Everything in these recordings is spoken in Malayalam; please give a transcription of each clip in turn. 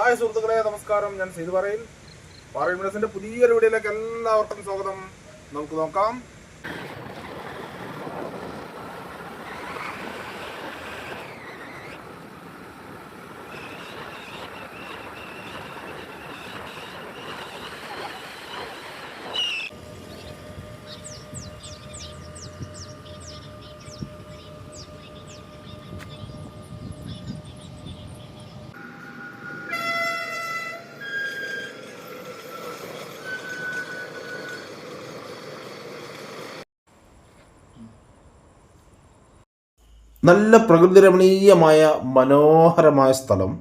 ഹായ് സുഹൃത്തുക്കളെ നമസ്കാരം. ഞാൻ സെയ്ത് പറയിൽ പറയിൽ മിനസിന്റെ പുതിയൊരു വീഡിയോയിലേക്ക് എല്ലാവർക്കും സ്വാഗതം. നമുക്ക് നോക്കാം. നല്ല പ്രകൃതി രമണീയമായ മനോഹരമായ സ്ഥലം.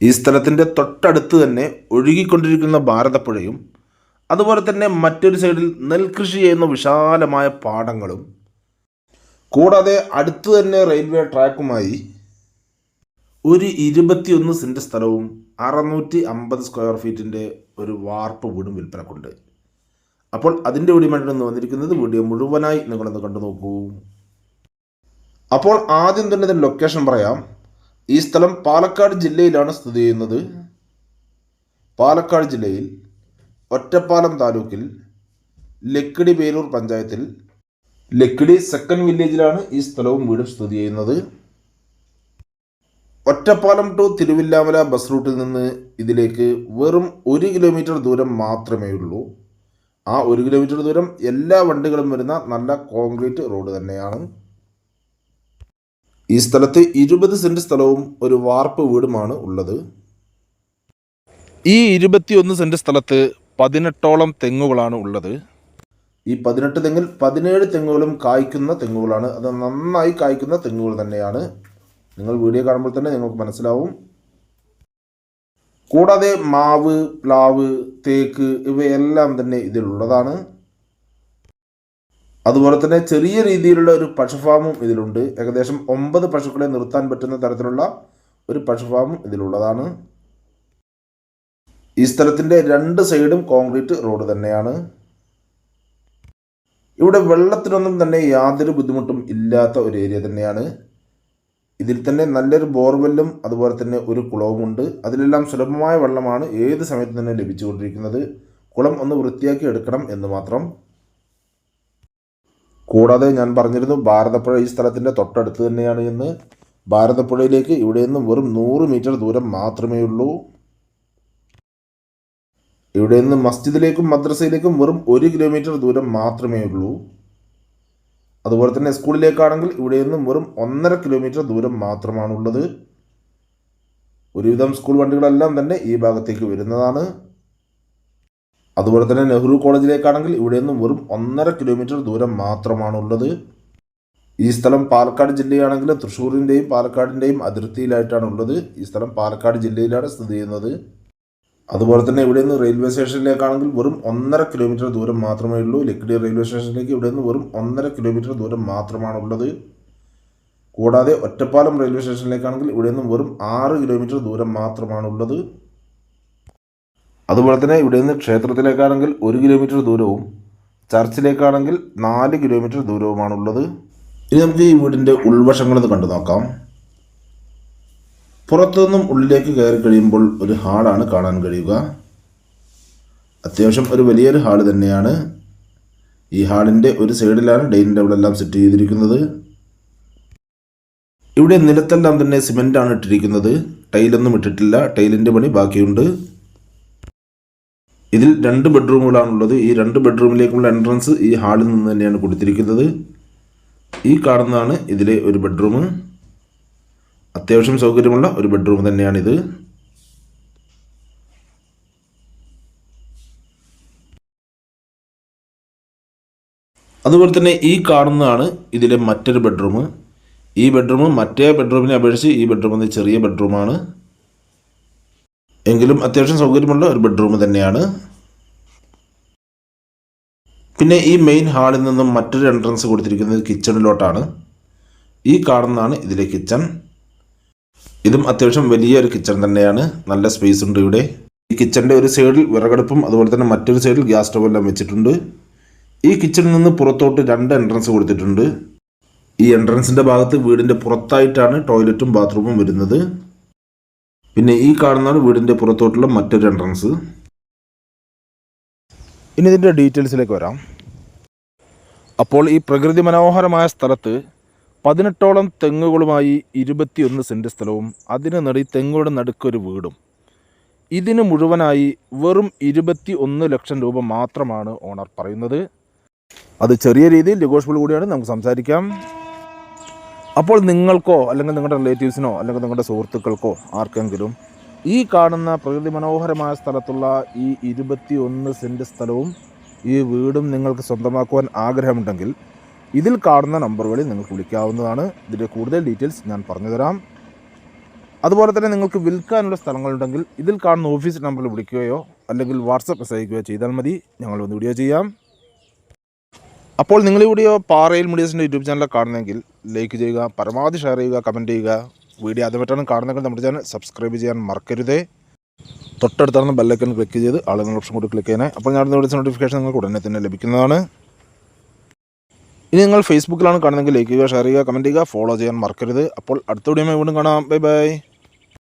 ഈ സ്ഥലത്തിന്റെ തൊട്ടടുത്ത് തന്നെ ഒഴുകിക്കൊണ്ടിരിക്കുന്ന ഭാരതപ്പുഴയും അതുപോലെ തന്നെ മറ്റൊരു സൈഡിൽ നെൽകൃഷി ചെയ്യുന്ന വിശാലമായ പാടങ്ങളും. കൂടാതെ അടുത്തു തന്നെ റെയിൽവേ ട്രാക്കുമായി ഒരു ഇരുപത്തിയൊന്ന് സെന്റ് സ്ഥലവും അറുന്നൂറ്റി അമ്പത് സ്ക്വയർ ഫീറ്റിന്റെ ഒരു വാർപ്പ് വീടും വിൽപ്പനക്കുണ്ട്. അപ്പോൾ അതിന്റെ വീഡിയോ വന്നിരിക്കുന്നത്. വീഡിയോ മുഴുവനായി നിങ്ങളൊന്ന് കണ്ടു നോക്കൂ അപ്പോൾ ആദ്യം തന്നെ ഇതിന്റെ ലൊക്കേഷൻ പറയാം. ഈ സ്ഥലം പാലക്കാട് ജില്ലയിലാണ് സ്ഥിതി ചെയ്യുന്നത്. പാലക്കാട് ജില്ലയിൽ ഒറ്റപ്പാലം താലൂക്കിൽ ലക്കിടി പേരൂർ പഞ്ചായത്തിൽ ലക്കിടി സെക്കൻഡ് വില്ലേജിലാണ് ഈ സ്ഥലവും വീടും സ്ഥിതി ചെയ്യുന്നത്. ഒറ്റപ്പാലം ടു തിരുവില്ലാമല ബസ് റൂട്ടിൽ നിന്ന് ഇതിലേക്ക് വെറും ഒരു കിലോമീറ്റർ ദൂരം മാത്രമേ ഉള്ളൂ. ആ ഒരു കിലോമീറ്റർ ദൂരം എല്ലാ വണ്ടികളും വരുന്ന നല്ല കോൺക്രീറ്റ് റോഡ് തന്നെയാണ്. ഈ സ്ഥലത്ത് ഇരുപത് സെന്റ് സ്ഥലവും ഒരു വാർപ്പ് വീടുമാണ് ഉള്ളത്. ഈ ഇരുപത്തിയൊന്ന് സെന്റ് സ്ഥലത്ത് പതിനെട്ടോളം തെങ്ങുകളാണ് ഉള്ളത്. ഈ പതിനെട്ട് തെങ്ങിൽ പതിനേഴ് തെങ്ങുകളും കായ്ക്കുന്ന തെങ്ങുകളാണ്. അത് നന്നായി കായ്ക്കുന്ന തെങ്ങുകൾ തന്നെയാണ്. നിങ്ങൾ വീഡിയോ കാണുമ്പോൾ തന്നെ നിങ്ങൾക്ക് മനസ്സിലാവും. കൂടാതെ മാവ് പ്ലാവ് തേക്ക് ഇവയെല്ലാം തന്നെ ഇതിലുള്ളതാണ്. അതുപോലെ തന്നെ ചെറിയ രീതിയിലുള്ള ഒരു പശുഫാമും ഇതിലുണ്ട്. ഏകദേശം ഒമ്പത് പശുക്കളെ നിർത്താൻ പറ്റുന്ന തരത്തിലുള്ള ഒരു പശുഫാമും ഇതിലുള്ളതാണ്. ഈ സ്ഥലത്തിന്റെ രണ്ട് സൈഡും കോൺക്രീറ്റ് റോഡ് തന്നെയാണ്. ഇവിടെ വെള്ളത്തിനൊന്നും തന്നെ യാതൊരു ബുദ്ധിമുട്ടും ഇല്ലാത്ത ഒരു ഏരിയ തന്നെയാണ്. ഇതിൽ തന്നെ നല്ലൊരു ബോർവെല്ലും അതുപോലെ തന്നെ ഒരു കുളവുമുണ്ട് അതിലെല്ലാം സുലഭമായ വെള്ളമാണ് ഏത് സമയത്ത് തന്നെ ലഭിച്ചുകൊണ്ടിരിക്കുന്നത്. കുളം ഒന്ന് വൃത്തിയാക്കി എടുക്കണം എന്ന് മാത്രം. കൂടാതെ ഞാൻ പറഞ്ഞിരുന്നു ഭാരതപ്പുഴ ഈ സ്ഥലത്തിന്റെ തൊട്ടടുത്ത് തന്നെയാണ് എന്ന്. ഭാരതപ്പുഴയിലേക്ക് ഇവിടെ നിന്ന് വെറും നൂറ് മീറ്റർ ദൂരം മാത്രമേ ഉള്ളൂ. ഇവിടെ നിന്ന് മസ്ജിദിലേക്കും മദ്രസയിലേക്കും വെറും ഒരു കിലോമീറ്റർ ദൂരം മാത്രമേ ഉള്ളൂ. അതുപോലെ തന്നെ സ്കൂളിലേക്കാണെങ്കിൽ ഇവിടെ നിന്നും വെറും ഒന്നര കിലോമീറ്റർ ദൂരം മാത്രമാണുള്ളത്. ഒരുവിധം സ്കൂൾ വണ്ടികളെല്ലാം തന്നെ ഈ ഭാഗത്തേക്ക് വരുന്നതാണ്. അതുപോലെ തന്നെ നെഹ്റു കോളേജിലേക്കാണെങ്കിൽ ഇവിടെ നിന്നും വെറും ഒന്നര കിലോമീറ്റർ ദൂരം മാത്രമാണുള്ളത്. ഈ സ്ഥലം പാലക്കാട് ജില്ലയാണെങ്കിൽ തൃശ്ശൂരിന്റെയും പാലക്കാടിന്റെയും അതിർത്തിയിലായിട്ടാണ് ഉള്ളത് ഈ സ്ഥലം പാലക്കാട് ജില്ലയിലാണ് സ്ഥിതി ചെയ്യുന്നത്. അതുപോലെ തന്നെ ഇവിടെ നിന്ന് റെയിൽവേ സ്റ്റേഷനിലേക്കാണെങ്കിൽ വെറും ഒന്നര കിലോമീറ്റർ ദൂരം മാത്രമേ ഉള്ളൂ. ലക്കിടി റെയിൽവേ സ്റ്റേഷനിലേക്ക് ഇവിടെ നിന്ന് വെറും ഒന്നര കിലോമീറ്റർ ദൂരം മാത്രമാണ് ഉള്ളത് കൂടാതെ ഒറ്റപ്പാലം റെയിൽവേ സ്റ്റേഷനിലേക്കാണെങ്കിൽ ഇവിടെ നിന്നും വെറും ആറ് കിലോമീറ്റർ ദൂരം മാത്രമാണ് ഉള്ളത് അതുപോലെ തന്നെ ഇവിടെ നിന്ന് ക്ഷേത്രത്തിലേക്കാണെങ്കിൽ ഒരു കിലോമീറ്റർ ദൂരവും ചർച്ചിലേക്കാണെങ്കിൽ നാല് കിലോമീറ്റർ ദൂരവുമാണുള്ളത്. ഇനി നമുക്ക് ഈ വീടിന്റെ ഉൾവശങ്ങളൊന്ന് കണ്ടു നോക്കാം. പുറത്തുനിന്നും ഉള്ളിലേക്ക് കയറി കഴിയുമ്പോൾ ഒരു ഹാളാണ് കാണാൻ കഴിയുക. അത്യാവശ്യം ഒരു വലിയൊരു ഹാൾ തന്നെയാണ്. ഈ ഹാളിന്റെ ഒരു സൈഡിലാണ് ഡൈനിങ് ടേബിളെല്ലാം സെറ്റ് ചെയ്തിരിക്കുന്നത്. ഇവിടെ നിലത്തെല്ലാം തന്നെ സിമെന്റാണ് ഇട്ടിരിക്കുന്നത്. ടൈലൊന്നും ഇട്ടിട്ടില്ല. ടൈലിന്റെ പണി ബാക്കിയുണ്ട്. ഇതിൽ രണ്ട് ബെഡ്റൂമുകളാണുള്ളത്. ഈ രണ്ട് ബെഡ്റൂമിലേക്കുള്ള എൻട്രൻസ് ഈ ഹാളിൽ നിന്ന് തന്നെയാണ് കൊടുത്തിരിക്കുന്നത്. ഈ കാണുന്നതാണ് ഇതിലെ ഒരു ബെഡ്റൂം. അത്യാവശ്യം സൗകര്യമുള്ള ഒരു ബെഡ്റൂം തന്നെയാണിത്. അതുപോലെ തന്നെ ഈ കാണുന്നതാണ് ഇതിലെ മറ്റൊരു ബെഡ്റൂം. ഈ ബെഡ്റൂം മറ്റേ ബെഡ്റൂമിനെ അപേക്ഷിച്ച് ഈ ബെഡ്റൂം ചെറിയ ബെഡ്റൂമാണ്. എങ്കിലും അത്യാവശ്യം സൗകര്യമുള്ള ഒരു ബെഡ്റൂം തന്നെയാണ്. പിന്നെ ഈ മെയിൻ ഹാളിൽ നിന്നും മറ്റൊരു എൻട്രൻസ് കൊടുത്തിരിക്കുന്നത് കിച്ചണിലോട്ടാണ് ഈ കാണുന്നതാണ് ഇതിലെ കിച്ചൺ ഇതും അത്യാവശ്യം വലിയൊരു കിച്ചൺ തന്നെയാണ്. നല്ല സ്പേസ് ഉണ്ട് ഇവിടെ. ഈ കിച്ചണിന്റെ ഒരു സൈഡിൽ വിറകടുപ്പും അതുപോലെ തന്നെ മറ്റൊരു സൈഡിൽ ഗ്യാസ് സ്റ്റവ് എല്ലാം വെച്ചിട്ടുണ്ട്. ഈ കിച്ചണിൽ നിന്ന് പുറത്തോട്ട് രണ്ട് എൻട്രൻസ് കൊടുത്തിട്ടുണ്ട്. ഈ എൻട്രൻസിന്റെ ഭാഗത്ത് വീടിന്റെ പുറത്തായിട്ടാണ് ടോയ്ലറ്റും ബാത്റൂമും വരുന്നത്. പിന്നെ ഈ കാണുന്നതാണ് വീടിന്റെ പുറത്തോട്ടുള്ള മറ്റൊരു എൻട്രൻസ് ഇനി ഇതിന്റെ ഡീറ്റെയിൽസിലേക്ക് വരാം. അപ്പോൾ ഈ പ്രകൃതി മനോഹരമായ സ്ഥലത്ത് പതിനെട്ടോളം തെങ്ങുകളുമായി ഇരുപത്തിയൊന്ന് സെന്റ് സ്ഥലവും അതിന് നടി തെങ്ങുകളുടെ നടുക്കൊരു വീടും. ഇതിന് മുഴുവനായി വെറും ഇരുപത്തി ഒന്ന് ലക്ഷം രൂപ മാത്രമാണ് ഓണർ പറയുന്നത്. അത് ചെറിയ രീതിയിൽ നെഗോഷ്യബിൾ കൂടിയാണ്. നമുക്ക് സംസാരിക്കാം. അപ്പോൾ നിങ്ങൾക്കോ അല്ലെങ്കിൽ നിങ്ങളുടെ റിലേറ്റീവ്സിനോ അല്ലെങ്കിൽ നിങ്ങളുടെ സുഹൃത്തുക്കൾക്കോ ആർക്കെങ്കിലും ഈ കാണുന്ന പ്രകൃതി മനോഹരമായ സ്ഥലത്തുള്ള ഈ ഇരുപത്തി ഒന്ന് സെന്റ് സ്ഥലവും ഈ വീടും നിങ്ങൾക്ക് സ്വന്തമാക്കുവാൻ ആഗ്രഹമുണ്ടെങ്കിൽ ഇതിൽ കാണുന്ന നമ്പറുകളിൽ നിങ്ങൾക്ക് വിളിക്കാവുന്നതാണ്. ഇതിന്റെ കൂടുതൽ ഡീറ്റെയിൽസ് ഞാൻ പറഞ്ഞുതരാം. അതുപോലെ തന്നെ നിങ്ങൾക്ക് വിൽക്കാനുള്ള സ്ഥലങ്ങളുണ്ടെങ്കിൽ ഇതിൽ കാണുന്ന ഓഫീസ് നമ്പറിൽ വിളിക്കുകയോ അല്ലെങ്കിൽ വാട്സപ്പ് മെസ്സേജ് ചെയ്താൽ മതി. ഞങ്ങൾ വന്ന് വീഡിയോ ചെയ്യാം. അപ്പോൾ നിങ്ങൾ വീഡിയോ പാറയിൽ മീഡിയസിന്റെ യൂട്യൂബ് ചാനൽ കാണുന്നെങ്കിൽ ലൈക്ക് ചെയ്യുക പരമാവധി ഷെയർ ചെയ്യുക കമന്റ് ചെയ്യുക. വീഡിയോ അതുമായിട്ടാണ് കാണുന്നെങ്കിൽ നമ്മുടെ ചാനൽ സബ്സ്ക്രൈബ് ചെയ്യാൻ മറക്കരുതേ. തൊട്ടടുത്താണ് ബെല്ലൈക്കൺ ക്ലിക്ക് ചെയ്ത് ആളുകൾ ഓപ്ഷൻ കൂടി ക്ലിക്ക് ചെയ്യണേ. അപ്പോൾ ഞാൻ വിളിച്ച നോട്ടിഫിക്കേഷൻ നിങ്ങൾക്ക് ഉടനെ തന്നെ ലഭിക്കുന്നതാണ്. ഇനി നിങ്ങൾ ഫേസ്ബുക്കിലാണ് കാണുന്നതെങ്കിൽ ലൈക്ക് ചെയ്യുക ഷെയർ ചെയ്യുക കമന്റ് ചെയ്യുക ഫോളോ ചെയ്യാൻ മറക്കരുത്. അപ്പോൾ അടുത്ത വീഡിയോ വീണ്ടും കാണാം. Bye bye